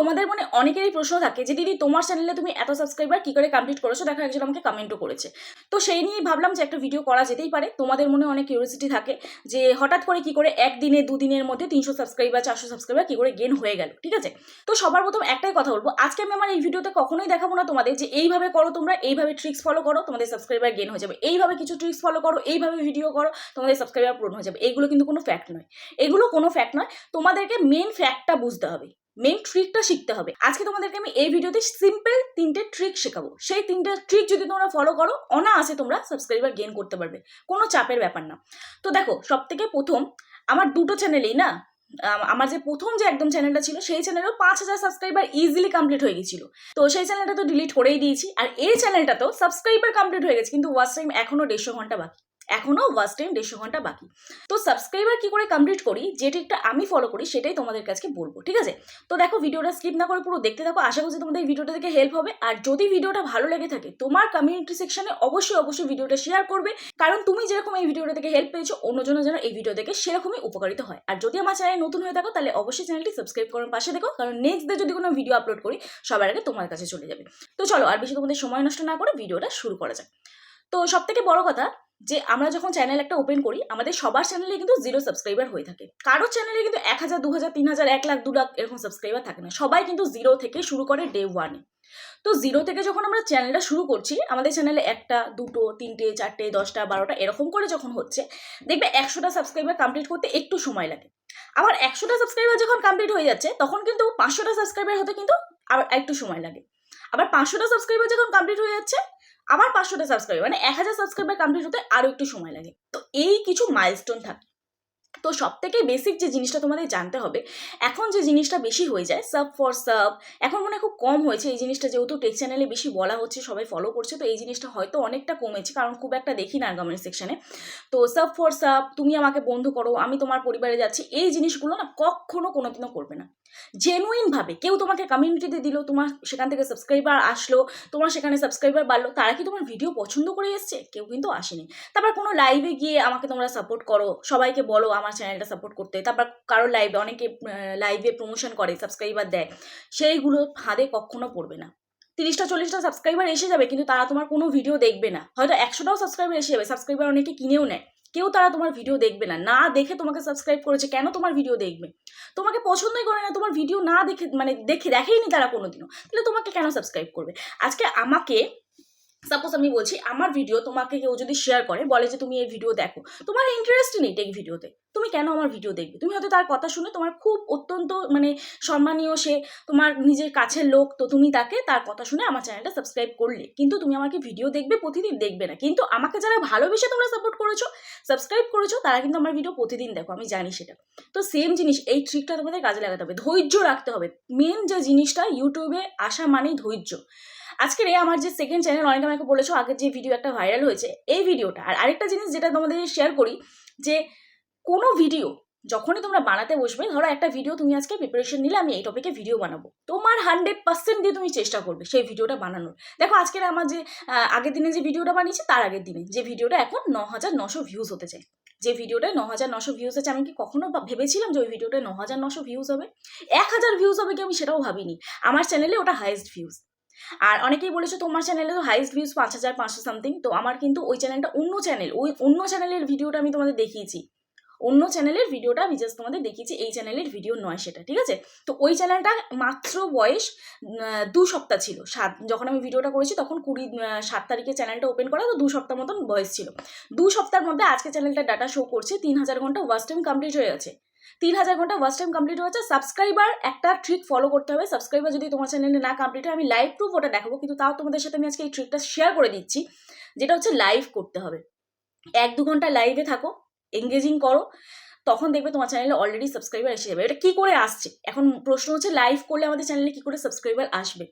তোমাদের মনে অনেকেরই প্রশ্ন থাকে যে, দিদি, তোমার চ্যানেলে তুমি এত সাবস্ক্রাইবার কি করে কমপ্লিট করেছ? দেখো, একজন আমাকে কমেন্টও করেছে। তো সেই নিয়েই ভাবলাম যে একটা ভিডিও করা যেতেই পারে। তোমাদের মনে অনেক কিউরিয়াসিটি থাকে যে, হঠাৎ করে কি করে একদিনে দুদিনের মধ্যে তিনশো সাবস্ক্রাইবার চারশো সাবস্ক্রাইবার কি করে গেন হয়ে গেল, ঠিক আছে? তো সবার প্রথম একটাই কথা বলব, আজকে আমি আমার এই ভিডিওতে কখনোই দেখাবো না তোমাদের যে, এইভাবে করো তোমরা, এইভাবে ট্রিক্স ফলো করো, তোমাদের সাবস্ক্রাইবার গেন হয়ে যাবে। এইভাবে কিছু ট্রিক্স ফলো করো, এইভাবে ভিডিও করো, তোমাদের সাবস্ক্রাইবার পূরণ হয়ে যাবে। এইগুলো কিন্তু কোনো ফ্যাক্ট নয়। এগুলো কোনো ফ্যাক্ট নয়। তোমাদেরকে মেন ফ্যাক্টটা বুঝতে হবে। মেন ট্রিকটা শিখতে হবে। আজকে তোমাদেরকে আমি এই ভিডিওতে সিম্পল তিনটে ট্রিক শেখাবো। সেই তিনটে ট্রিক যদি তোমরা ফলো করো, অনায়াসে তোমরা সাবস্ক্রাইবার গেইন করতে পারবে। কোনো চাপের ব্যাপার না। তো দেখো সব থেকে প্রথম, আমার দুটো চ্যানেলেই না? আমার যে প্রথম যে একদম চ্যানেলটা ছিল, সেই চ্যানেলেও পাঁচ হাজার সাবস্ক্রাইবার ইজিলি কমপ্লিট হয়ে গেছিল। তো সেই চ্যানেলটা তো ডিলিট করেই দিয়েছি। আর এই চ্যানেলটা তো সাবস্ক্রাইবার কমপ্লিট হয়ে গেছে, কিন্তু ওয়াচ টাইম এখনও দেড়শো ঘণ্টা বাকি। এখনও টাইম দেড়শো ঘণ্টা বাকি। তো সাবস্ক্রাইবার কি করে কমপ্লিট করি, যে ট্রিকটা আমি ফলো করি, সেটাই তোমাদের কাছে বলব, ঠিক আছে? তো দেখো ভিডিওটা স্কিপ না করে পুরো দেখতে থাকো, আশা করছি তোমাদের ভিডিওটা থেকে হেল্প হবে। আর যদি ভিডিওটা ভালো লেগে থাকে, তোমার কমিউনিটি সেকশনে অবশ্যই অবশ্যই ভিডিওটা শেয়ার করবে। কারণ তুমি যেরকম এই ভিডিওটা থেকে হেল্প পেয়েছ অন্যজনের যেন এই ভিডিও থেকে সেরকমই উপকারিত হয়। আর যদি আমার চ্যানেল নতুন হয়ে থাকো, তাহলে অবশ্যই চ্যানেলটি সাবস্ক্রাইব করার পাশে দেখো। কারণ নেক্সট ডে যদি কোনো ভিডিও আপলোড করি, সবার আগে তোমার কাছে চলে যাবে। তো চলো, আর বেশি তোমাদের সময় নষ্ট না করে ভিডিওটা শুরু করা যাক। তো সব থেকে বড় কথা যে আমরা যখন চ্যানেল একটা ওপেন করি, আমাদের সবার চ্যানেলে কিন্তু জিরো সাবস্ক্রাইবার হয়ে থাকে। কারও চ্যানেলে কিন্তু এক হাজার, দু হাজার, তিন হাজার, এক লাখ, দু লাখ এরকম সাবস্ক্রাইবার থাকে না। সবাই কিন্তু জিরো থেকে শুরু করে ডে ওয়ানে তো জিরো থেকে যখন আমরা চ্যানেলটা শুরু করছি, আমাদের চ্যানেলে একটা, দুটো, তিনটে, চারটে, দশটা, বারোটা এরকম করে যখন হচ্ছে, দেখবে একশোটা সাবস্ক্রাইবার কমপ্লিট করতে একটু সময় লাগে। আবার একশোটা সাবস্ক্রাইবার যখন কমপ্লিট হয়ে যাচ্ছে, তখন কিন্তু পাঁচশোটা সাবস্ক্রাইবার হতে কিন্তু আবার একটু সময় লাগে। আবার পাঁচশোটা সাবস্ক্রাইবার যখন কমপ্লিট হয়ে যাচ্ছে আবার পাঁচশোটা সাবস্ক্রাইবার মানে এক হাজার সাবস্ক্রাইবার কমপ্লিট হতে আরও একটু সময় লাগে। তো এই কিছু মাইলস্টোন থাকে। তো সব থেকে বেসিক যে জিনিসটা তোমাদের জানতে হবে, এখন যে জিনিসটা বেশি হয়ে যায় সাব ফর সাব এখন মনে খুব কম হয়েছে এই জিনিসটা, যেহেতু টেক চ্যানেলে বেশি বলা হচ্ছে, সবাই ফলো করছে, তো এই জিনিসটা হয়তো অনেকটা কমেছে, কারণ খুব একটা দেখি না কমেন্ট সেকশনে তো সাব ফর সাব তুমি আমাকে বন্ধু করো, আমি তোমার পরিবারে যাচ্ছি, এই জিনিসগুলো না কখনো কোনোদিনও করবে না। জেনুইনভাবে কেউ তোমাকে কমিউনিটিতে দিল, তোমার সেখান থেকে সাবস্ক্রাইবার আসলো, তোমার সেখানে সাবস্ক্রাইবার বাড়লো, তারা কি তোমার ভিডিও পছন্দ করে এসছে? কেউ কিন্তু আসেনি। তারপর কোনো লাইভে গিয়ে আমাকে তোমরা সাপোর্ট করো, সবাইকে বলো আমার চ্যানেলটা সাপোর্ট করতে। তারপর কারও লাইভে অনেকে লাইভে প্রমোশন করে সাবস্ক্রাইবার দেয়, সেইগুলো ফাঁদে কখনো পড়বে না। তিরিশটা, চল্লিশটা সাবস্ক্রাইবার এসে যাবে, কিন্তু তারা তোমার কোনো ভিডিও দেখবে না। হয়তো একশোটাও সাবস্ক্রাইবার এসে যাবে সাবস্ক্রাইবার অনেকে কিনেও নেয়। কেউ তারা তোমার ভিডিও দেখবে না। না দেখে তোমাকে সাবস্ক্রাইব করেছে, কেন তোমার ভিডিও দেখবে? তোমাকে পছন্দই করে না, তোমার ভিডিও না দেখে মানে দেখে দেখেইনি তারা কোনোদিনও। তাহলে তোমাকে কেন সাবস্ক্রাইব করবে? আজকে আমাকে সাপোজ আমি বলছি, আমার ভিডিও তোমাকে কেউ যদি শেয়ার করে, বলে যে তুমি এই ভিডিও দেখো, তোমার ইন্টারেস্ট নেই টেক ভিডিওতে তুমি কেন আমার ভিডিও দেখবে? তুমি হয়তো তার কথা শুনে তোমার খুব অত্যন্ত মানে সম্মানীয় সে তোমার নিজের কাছের লোক, তো তুমি তাকে তার কথা শুনে আমার চ্যানেলটা সাবস্ক্রাইব করলে। কিন্তু তুমি আমাকে ভিডিও দেখবে, প্রতিদিন দেখবে না। কিন্তু আমাকে যারা ভালোবেসে তোমরা সাপোর্ট করেছ সাবস্ক্রাইব করেছ, তারা কিন্তু আমার ভিডিও প্রতিদিন দেখো, আমি জানি সেটা। তো সেম জিনিস, এই ট্রিকটা তোমাদের কাজে লাগাতে হবে। ধৈর্য রাখতে হবে। মেন যে জিনিসটা ইউটিউবে আসা মানেই ধৈর্য। আজকের এই আমার যে সেকেন্ড চ্যানেল অনেকে আমাকে বলেছ আগের যে ভিডিও একটা ভাইরাল হয়েছে, এই ভিডিওটা আর আরেকটা জিনিস যেটা তোমাদের শেয়ার করি, যে কোনো ভিডিও যখনই তোমরা বানাতে বসবে, ধরো একটা ভিডিও তুমি আজকে প্রিপারেশন নিলে, আমি এই টপিকে ভিডিও বানাবো। তোমার হান্ড্রেড পার্সেন্ট দিয়ে তুমি চেষ্টা করবে সেই ভিডিওটা বানানোর। দেখো, আজকের আমার যে আগের দিনে যে ভিডিওটা বানিয়েছি, তার আগের দিনে। যে ভিডিওটা এখন ন হাজার নশো ভিউজ হতে চায় যে ভিডিওটায় ন হাজার নশো ভিউজ আছে আমি কি কখনো ভেবেছিলাম যে ওই ভিডিওটায় ন হাজার নশো ভিউজ হবে? এক হাজার ভিউজ হবে কি আমি সেটাও ভাবিনি। আমার চ্যানেলে ওটা হাইয়েস্ট ভিউজ আর অনেকেই বলেছ তোমার চ্যানেলে তো হাইস্ট ভিউজ পাঁচ হাজার, পাঁচশো সামথিং তো আমার কিন্তু ওই চ্যানেলটা অন্য চ্যানেল ওই অন্য চ্যানেলের ভিডিওটা আমি তোমাদের দেখিয়েছি। অন্য চ্যানেলের ভিডিওটা আমি জাস্ট তোমাদের দেখিয়েছি, এই চ্যানেলের ভিডিও নয় সেটা, ঠিক আছে? তো ওই চ্যানেলটা মাত্র বয়স দু সপ্তাহ ছিল, সাত, যখন আমি ভিডিওটা করেছি তখন কুড়ি সাত তারিখে চ্যানেলটা ওপেন করা, তো দু সপ্তাহ মতন বয়স ছিল। দু সপ্তাহের মধ্যে আজকে চ্যানেলটা ডাটা শো করছে, তিন হাজার ঘণ্টা ওয়াচ কমপ্লিট হয়ে গেছে। তিন হাজার ঘণ্টা ওয়াচ টাইম কমপ্লিট হয়েছে। সাবস্ক্রাইবার একটা ট্রিক ফলো করতে হবে। সাবস্ক্রাইবার যদি তোমার চ্যানেলে না কমপ্লিট হয়, আমি লাইভ প্রুফ ওটা দেখাবো। কিন্তু তাও তোমাদের সাথে আমি আজকে এই ট্রিকটা শেয়ার করে দিচ্ছি। যেটা হচ্ছে লাইভ করতে হবে। এক দু ঘণ্টা লাইভে থাকো এঙ্গেজিং করো, তখন দেখবে তোমার চ্যানেলে অলরেডি সাবস্ক্রাইবার এসে যাবে। এটা কী করে আসছে? এখন প্রশ্ন হচ্ছে লাইভ করলে আমাদের চ্যানেলে কী করে সাবস্ক্রাইবার আসবে?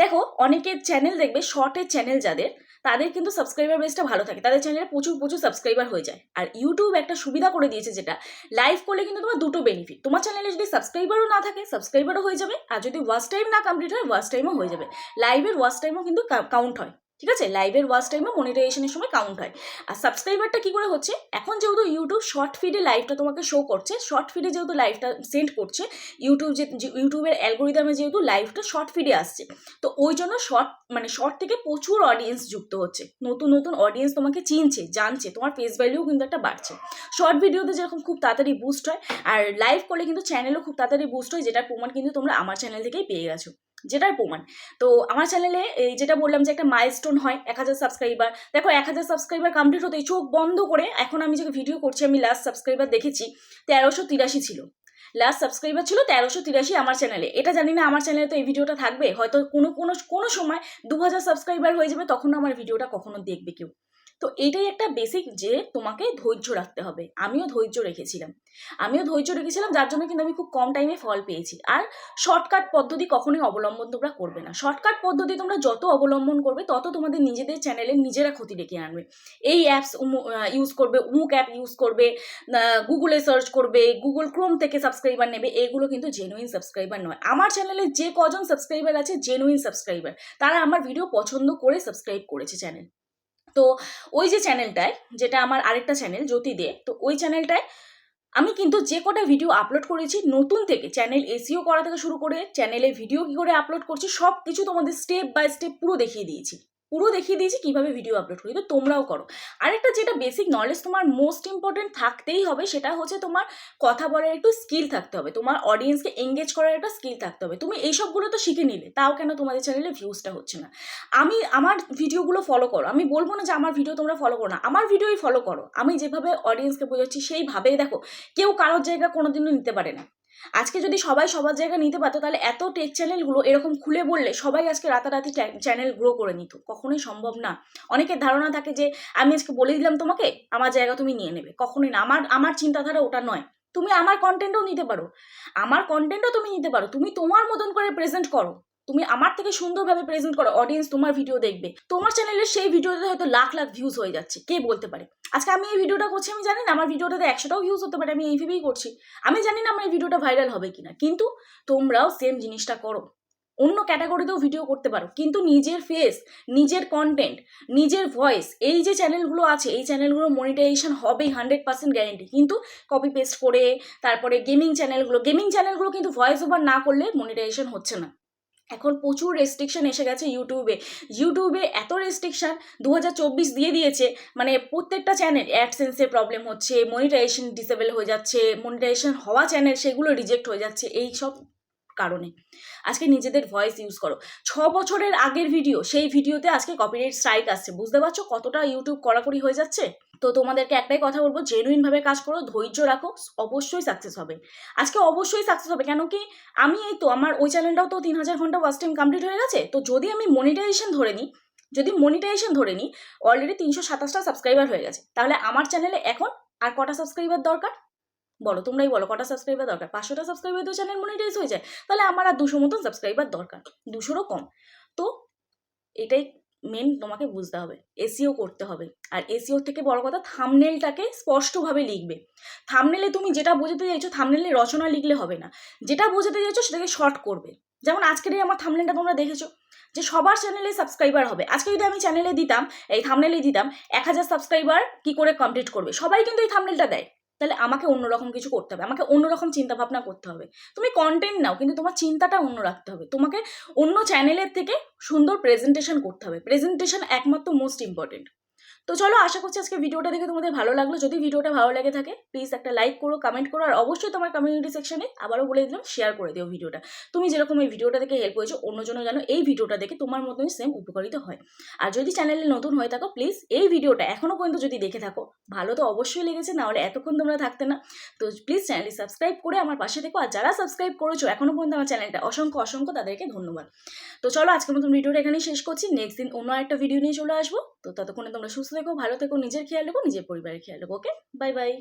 দেখো, অনেকের চ্যানেল দেখবে শর্টের চ্যানেল যাদের তাদের কিন্তু সাবস্ক্রাইবার বেসটা ভালো থাকে। তাদের চ্যানেলে প্রচুর প্রচুর সাবস্ক্রাইবার হয়ে যায়। আর ইউটিউব একটা সুবিধা করে দিয়েছে যেটা লাইভ করলে কিন্তু তোমার দুটো বেনিফিট তোমার চ্যানেলে যদি সাবস্ক্রাইবারও না থাকে সাবস্ক্রাইবারও হয়ে যাবে। আর যদি ওয়াচ টাইম না কমপ্লিট হয় ওয়াচ টাইমও হয়ে যাবে। লাইভের ওয়াচ টাইমও কিন্তু কাউন্ট হয়। ঠিক আছে? লাইভের ওয়াচ টাইমে মনিটাইজেশনের সময় কাউন্ট হয়। আর সাবস্ক্রাইবারটা কি করে হচ্ছে? এখন যেহেতু ইউটিউব শর্ট ফিডে লাইভটা তোমাকে শো করছে শর্ট ফিডে যেহেতু লাইভটা সেন্ড করছে ইউটিউব যে ইউটিউবের অ্যালগোরিদমে যেহেতু লাইভটা শর্ট ফিডে আসছে, তো ওই জন্য শর্ট মানে শর্ট থেকে প্রচুর অডিয়েন্স যুক্ত হচ্ছে। নতুন নতুন অডিয়েন্স তোমাকে চিনছে, জানছে, তোমার ফেস ভ্যালিউ কিন্তু একটা বাড়ছে। শর্ট ভিডিওতে যেরকম খুব তাড়াতাড়ি বুস্ট হয়, আর লাইভ করলে কিন্তু চ্যানেলও খুব তাড়াতাড়ি বুস্ট হয়, যেটার প্রমাণ কিন্তু তোমরা আমার চ্যানেল থেকেই পেয়ে গেছো। যেটার প্রমাণ। তো আমার চ্যানেলে এই যেটা বললাম যে একটা মাইলস্টোন হয়, এক হাজার সাবস্ক্রাইবার দেখো এক হাজার সাবস্ক্রাইবার কমপ্লিট হতে চোখ বন্ধ করে এখন আমি যে ভিডিও করছি, আমি লাস্ট সাবস্ক্রাইবার দেখেছি, তেরোশো তিরাশি ছিল। লাস্ট সাবস্ক্রাইবার ছিল তেরোশো তিরাশি আমার চ্যানেলে এটা জানি না আমার চ্যানেলে তো এই ভিডিওটা থাকবে, হয়তো কোনো কোনো কোনো সময় দু হাজার সাবস্ক্রাইবার হয়ে যাবে, তখন আমার ভিডিওটা কখনো দেখবে কেউ। তো এইটাই একটা বেসিক যে তোমাকে ধৈর্য রাখতে হবে। আমিও ধৈর্য রেখেছিলাম। আমিও ধৈর্য রেখেছিলাম, যার জন্য কিন্তু আমি খুব কম টাইমে ফল পেয়েছি। আর শর্টকাট পদ্ধতি কখনোই অবলম্বন তোমরা করবে না। শর্টকাট পদ্ধতি তোমরা যত অবলম্বন করবে, তত তোমাদের নিজেদের চ্যানেলে নিজেরা ক্ষতি ডেকে আনবে। এই অ্যাপস ইউজ করবে, উমুক অ্যাপ ইউজ করবে গুগলে সার্চ করবে গুগল ক্রোম থেকে সাবস্ক্রাইবার নেবে, এগুলো কিন্তু জেনুইন সাবস্ক্রাইবার নয়। আমার চ্যানেলে যে কজন সাবস্ক্রাইবার আছে জেনুইন সাবস্ক্রাইবার তারা আমার ভিডিও পছন্দ করে সাবস্ক্রাইব করেছে চ্যানেল তো ওই যে চ্যানেলটায় যেটা আমার আরেকটা চ্যানেল জ্যোতি দে, তো ওই চ্যানেলটায় আমি কিন্তু যে কটা ভিডিও আপলোড করেছি, নতুন থেকে চ্যানেল এসিও করা থেকে শুরু করে চ্যানেলে ভিডিও কী করে আপলোড করছি সব কিছু তোমাদের স্টেপ বাই স্টেপ পুরো দেখিয়ে দিয়েছি। পুরো দেখিয়ে দিয়েছি কীভাবে ভিডিও আপলোড করি। তো তোমরাও করো। আরেকটা যেটা বেসিক নলেজ তোমার মোস্ট ইম্পর্টেন্ট থাকতেই হবে, সেটা হচ্ছে তোমার কথা বলার একটু স্কিল থাকতে হবে। তোমার অডিয়েন্সকে এঙ্গেজ করার একটা স্কিল থাকতে হবে। তুমি এইসবগুলো তো শিখে নিলে, তাও কেন তোমাদের চ্যানেলে ভিউজটা হচ্ছে না? আমি, আমার ভিডিওগুলো ফলো করো। আমি বলব না যে আমার ভিডিও তোমরা ফলো করো না। আমার ভিডিওই ফলো করো। আমি যেভাবে অডিয়েন্সকে বোঝাচ্ছি সেইভাবেই দেখো। কেউ কারোর জায়গা কোনোদিনও নিতে পারে না। আজকে যদি সবাই সবার জায়গা নিতে পারতো, তাহলে এত টেক চ্যানেলগুলো এরকম খুলে বললে সবাই আজকে রাতারাতি চ্যানেল গ্রো করে নিত। কখনোই সম্ভব না। অনেকের ধারণা থাকে যে, আমি আজকে বলে দিলাম তোমাকে, আমার জায়গা তুমি নিয়ে নেবে। কখনোই না। আমার আমার চিন্তাধারা ওটা নয়। তুমি আমার কন্টেন্টও নিতে পারো। আমার কন্টেন্টও তুমি নিতে পারো। তুমি তোমার মতন করে প্রেজেন্ট করো। তুমি আমার থেকে সুন্দরভাবে প্রেজেন্ট করো অডিয়েন্স তোমার ভিডিও দেখবে। তোমার চ্যানেলের সেই ভিডিওতে হয়তো লাখ লাখ ভিউজ হয়ে যাচ্ছে, কে বলতে পারে? আজকে আমি এই ভিডিওটা করছি, আমি জানি না, আমার ভিডিওটাতে একশোটাও ভিউজ হতে পারে, আমি এইভাবেই করছি। আমি জানি না আমার এই ভিডিওটা ভাইরাল হবে কিনা, কিন্তু তোমরাও সেম জিনিসটা করো। অন্য ক্যাটাগরিতেও ভিডিও করতে পারো, কিন্তু নিজের ফেস নিজের কন্টেন্ট নিজের ভয়েস এই যে চ্যানেলগুলো আছে, এই চ্যানেলগুলো মনিটাইজেশন হবেই হান্ড্রেড পার্সেন্ট গ্যারেন্টি কিন্তু কপি পেস্ট করে, তারপরে গেমিং চ্যানেলগুলো গেমিং চ্যানেলগুলো কিন্তু ভয়েস ওভার না করলে মনিটাইজেশন হচ্ছে না। এখন প্রচুর রেস্ট্রিকশন এসে গেছে ইউটিউবে ইউটিউবে এত রেস্ট্রিকশান দু হাজার চব্বিশ দিয়ে দিয়েছে মানে প্রত্যেকটা চ্যানেল অ্যাডসেন্সের প্রবলেম হচ্ছে মনিটাইজেশন ডিসেবল হয়ে যাচ্ছে মনিটাইজেশন হওয়া চ্যানেল সেগুলো রিজেক্ট হয়ে যাচ্ছে, এই সব কারণে। আজকে নিজেদের ভয়েস ইউজ করো। ছ বছরের আগের ভিডিও সেই ভিডিওতে আজকে কপিরাইট স্ট্রাইক আসছে। বুঝতে পারছ কতটা ইউটিউব কড়াকড়ি হয়ে যাচ্ছে? তো তোমাদেরকে একটাই কথা বলব জেনুইনভাবে কাজ করো, ধৈর্য রাখো, অবশ্যই সাকসেস হবে। আজকে অবশ্যই সাকসেস হবে, কেন কি আমি এই তো আমার ওই চ্যানেলটাও তো তিন হাজার ঘণ্টা ওয়াচ টাইম কমপ্লিট হয়ে গেছে, তো যদি আমি মনিটাইজেশন ধরে নিই, যদি মনিটাইজেশন ধরে নিই অলরেডি তিনশো সাতাশটা সাবস্ক্রাইবার হয়ে গেছে, তাহলে আমার চ্যানেলে এখন আর কটা সাবস্ক্রাইবার দরকার? বলো, তোমরাই বলো, কটা সাবস্ক্রাইবার দরকার? পাঁচশোটা সাবস্ক্রাইবার তো চ্যানেল মনিটাইজ হয়ে যায়, তাহলে আমার আর দুশো মতন সাবস্ক্রাইবার দরকার, দুশোরও কম। তো এটাই মেন তোমাকে বুঝতে হবে। এসিও করতে হবে। আর এসিওর থেকে বড় কথা থামনেলটাকে স্পষ্টভাবে লিখবে। থামনেলে তুমি যেটা বোঝাতে চাইছো থামনেলে রচনা লিখলে হবে না। যেটা বোঝাতে চাইছো সেটাকে শর্ট করবে। যেমন আজকের এই আমার থামনেলটা তোমরা দেখেছ যে সবার চ্যানেলে সাবস্ক্রাইবার হবে। আজকে যদি আমি চ্যানেলে দিতাম, এই থামনেলে দিতাম, এক হাজার সাবস্ক্রাইবার কি করে কমপ্লিট করবে? সবাই কিন্তু এই থামনেলটা দেয়। তাহলে আমাকে অন্যরকম কিছু করতে হবে। আমাকে অন্যরকম চিন্তা ভাবনা করতে হবে। তুমি কন্টেন্ট নাও, কিন্তু তোমার চিন্তাটা অন্য রাখতে হবে। তোমাকে অন্য চ্যানেলের থেকে সুন্দর প্রেজেন্টেশন করতে হবে। প্রেজেন্টেশন একমাত্র মোস্ট ইম্পর্টেন্ট তো চলো আশা করছি আজকে ভিডিওটা দেখে তোমাদের ভালো লাগল। যদি ভিডিওটা ভালো লাগে থাকে প্লিজ একটা লাইক করো কমেন্ট করো, আর অবশ্যই তোমার কমিউনিটি সেকশনে আবারও বলে দিলাম শেয়ার করে দিও ভিডিওটা তুমি যেরকম এই ভিডিওটা দেখে হেল্প হয়েছো, অন্যজনও যেন এই ভিডিওটা দেখে তোমার মতনই সেম উপকারিত হয়। আর যদি চ্যানেলে নতুন হয়ে থাকো প্লিজ এই ভিডিওটা এখনও পর্যন্ত যদি দেখে থাকো, ভালো তো অবশ্যই লেগেছে না হলে এতক্ষণ তোমরা থাকতে না। তো প্লিজ চ্যানেলটি সাবস্ক্রাইব করে আমার পাশে দেখো আর যারা সাবস্ক্রাইব করেছ এখনও পর্যন্ত আমার চ্যানেলটা অসংখ্য অসংখ্য তাদেরকে ধন্যবাদ। তো চলো আজকের মতন ভিডিওটা এখানেই শেষ করছি। নেক্সট দিন অন্য একটা ভিডিও নিয়ে চলে আসব। তো ততক্ষণে তোমরা সুস্থ থেকো, ভালো থেকো, নিজের খেয়াল রেখো, নিজের পরিবারের খেয়াল রেখো, ওকে? Bye bye.